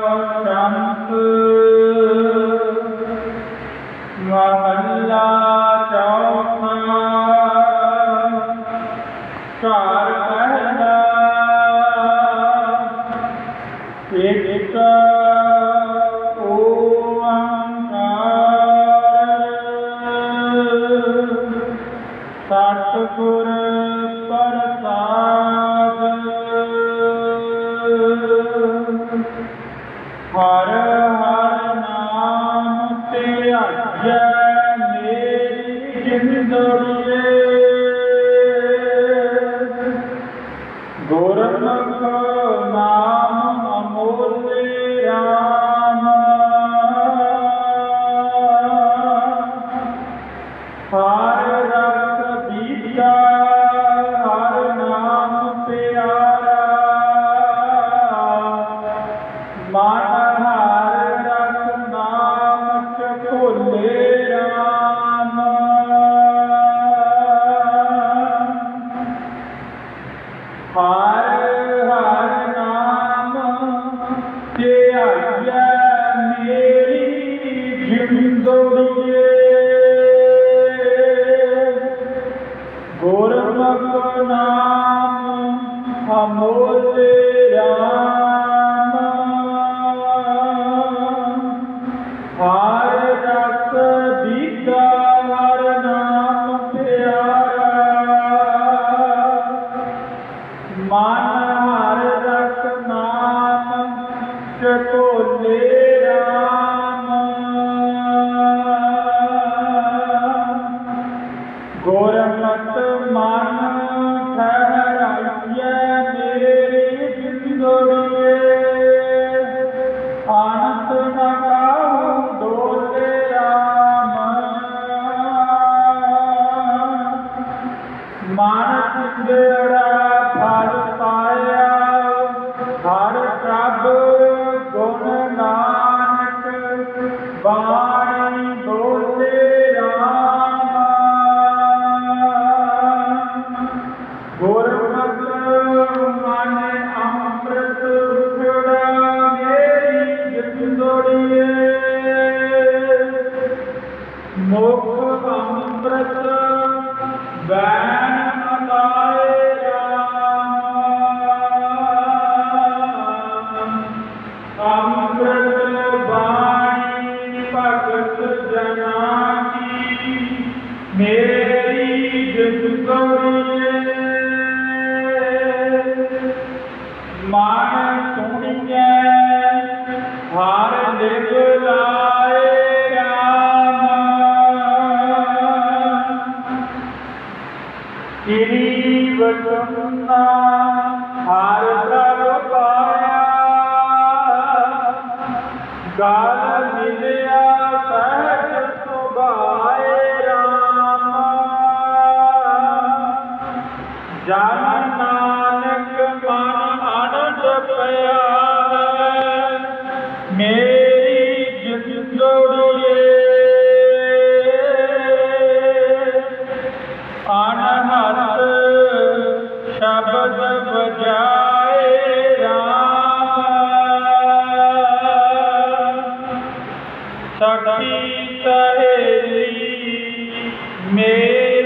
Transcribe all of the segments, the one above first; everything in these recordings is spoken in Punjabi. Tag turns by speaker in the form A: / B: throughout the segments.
A: Lord. ਗੁਰਮੁਖ সর্বনাম অমূল্যে ਹਰ ਨਿਗ ਲਾਏ ਰਾਮ। ਤੇਰੀ ਵਚਨਾ ਹਰ ਪ੍ਰਭ ਪਾਇਆ। ਗਾਲ ਮਿਲਿਆ ਸਹਿਜ ਸੁਭਾਏ ਰਾਮ। ਜਾਨ की सहेली मेरी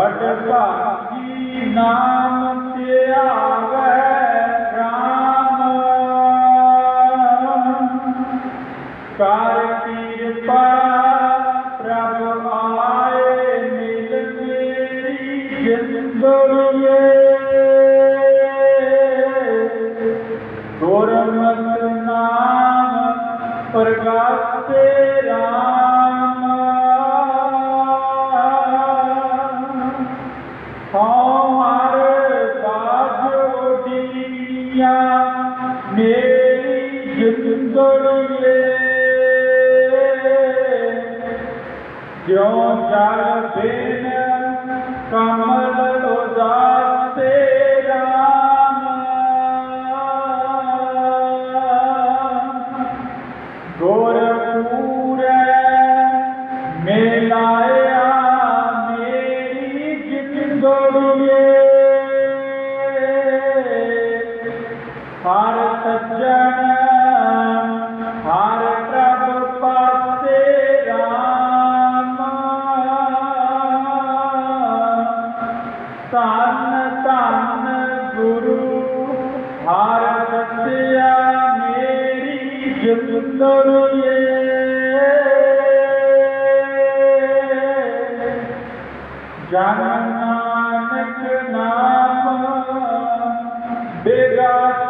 A: ਵਡ ਭਾਗੀ ਨਾਮ ਤੇ ਆਵੇ ਰਾਮ। ਕਰ ਕਿਰਪਾ ਪ੍ਰਭ ਆਏ ਮਿਲ ਮੇਰੀ ਜਿੰਦੜੀਏ ਮੇਰੀ ਜਿੰਦੜੀਏ ਜਿਉ ਜਲ ਬਿਨ ਹਰ ਸੱਜਣ, ਹਰ ਪ੍ਰਭ ਪਾਸੇ ਰਾਮ। ਧੰਨ ਧੰਨ ਗੁਰੂ ਹਰ ਰਸਿਆ ਮੇਰੀ ਜਿੰਦੜੀਏ ਜਨ ਨਾਨਕ ਨਾਮ, ਬੇਗਾਸੇ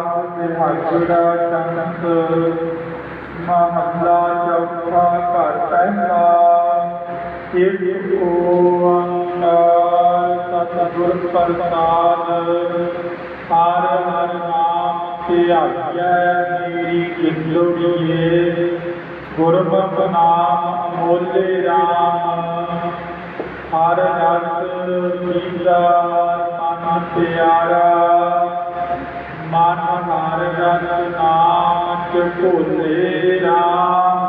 A: ਰਾਗ ਬਿਹਾਜੜਾ ਚੰਤ ਮਹੱਲਾ ਚੌਥਾ ਘਰ ਪਹਿਲਾ ਇੱਕ ਓੰਕਾਰ ਸਤਿਗੁਰ ਪ੍ਰਸਾਦ, ਹਰ ਹਰ ਨਾਮ ਧਿਆਈਐ ਮੇਰੀ ਜਿੰਦੜੀਏ ਗੁਰਮੁਖ ਨਾਮ ਅਮੋਲੇ ਰਾਮ। ਹਰ ਰਸ ਜੀਦਾ ਮਨ ਪਿਆਰਾ ਮਨ ਹਰ ਰਸ ਨਾਮ ਚ ਭੋਲੇ ਰਾਮ।